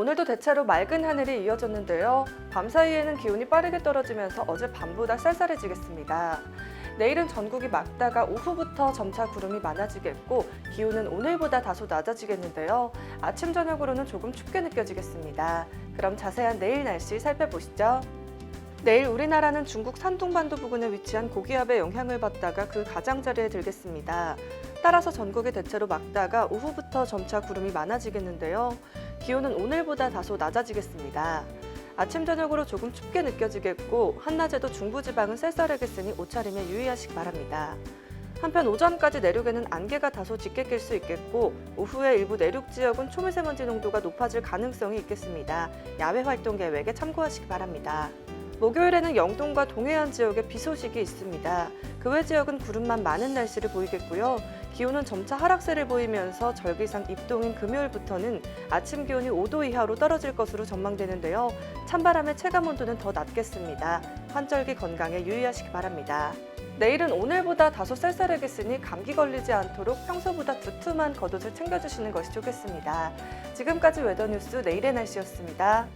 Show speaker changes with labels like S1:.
S1: 오늘도 대체로 맑은 하늘이 이어졌는데요. 밤 사이에는 기온이 빠르게 떨어지면서 어제 밤보다 쌀쌀해지겠습니다. 내일은 전국이 맑다가 오후부터 점차 구름이 많아지겠고 기온은 오늘보다 다소 낮아지겠는데요. 아침 저녁으로는 조금 춥게 느껴지겠습니다. 그럼 자세한 내일 날씨 살펴보시죠. 내일 우리나라는 중국 산둥반도 부근에 위치한 고기압의 영향을 받다가 그 가장자리에 들겠습니다. 따라서 전국이 대체로 맑다가 오후부터 점차 구름이 많아지겠는데요. 기온은 오늘보다 다소 낮아지겠습니다. 아침 저녁으로 조금 춥게 느껴지겠고 한낮에도 중부지방은 쌀쌀하겠으니 옷차림에 유의하시기 바랍니다. 한편 오전까지 내륙에는 안개가 다소 짙게 낄 수 있겠고 오후에 일부 내륙 지역은 초미세먼지 농도가 높아질 가능성이 있겠습니다. 야외 활동 계획에 참고하시기 바랍니다. 목요일에는 영동과 동해안 지역에 비 소식이 있습니다. 그 외 지역은 구름만 많은 날씨를 보이겠고요. 기온은 점차 하락세를 보이면서 절기상 입동인 금요일부터는 아침 기온이 5도 이하로 떨어질 것으로 전망되는데요. 찬바람의 체감 온도는 더 낮겠습니다. 환절기 건강에 유의하시기 바랍니다. 내일은 오늘보다 다소 쌀쌀하겠으니 감기 걸리지 않도록 평소보다 두툼한 겉옷을 챙겨주시는 것이 좋겠습니다. 지금까지 웨더뉴스 내일의 날씨였습니다.